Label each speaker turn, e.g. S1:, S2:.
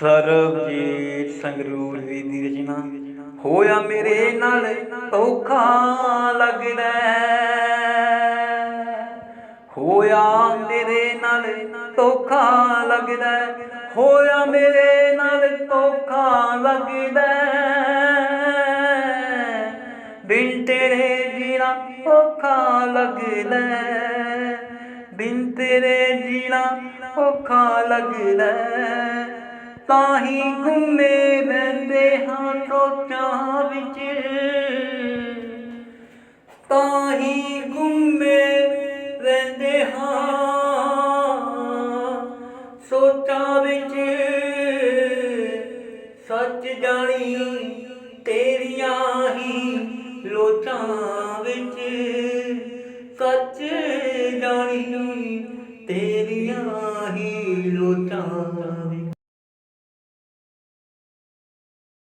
S1: ਸਰਬਜੀਤ ਸੰਗਰੂਰ ਦੀ ਦੀ ਰਚਨਾ ਹੋਇਆ ਮੇਰੇ ਨਾਲ ਧੋਖਾ ਲੱਗਦਾ ਹੋਇਆ ਮੇਰੇ ਨਾਲ ਧੋਖਾ ਲੱਗਦਾ ਹੋਇਆ ਮੇਰੇ ਨਾਲ ਧੋਖਾ ਲੱਗਦਾ ਹੈ। ਬਿਨ ਤੇਰੇ ਜੀਣਾ ਔਖਾ ਲੱਗਦਾ ਹੈ। ਬਿਨ ਤੇਰੇ ਜੀਣਾ ਔਖਾ ਲੱਗਦਾ ਤਾਂ ਹੀ ਗੁੰਮੇ ਬੈਂਦੇ ਹਾਂ ਟੋਟਾਂ ਵਿੱਚ। ਤਾਂ ਹੀ ਗੁੰਮੇ ਰਹਿੰਦੇ ਹਾਂ ਸੋਚਾਂ ਵਿੱਚ। ਸੱਚ ਜਾਣੀ ਤੇਰੀਆਂ ਹੀ ਲੋਚਾਂ ਵਿੱਚ। ਸੱਚ ਜਾਣੀ ਤੇਰੀਆਂ ਹੀ ਲੋਚਾਂ ਵਿੱਚ।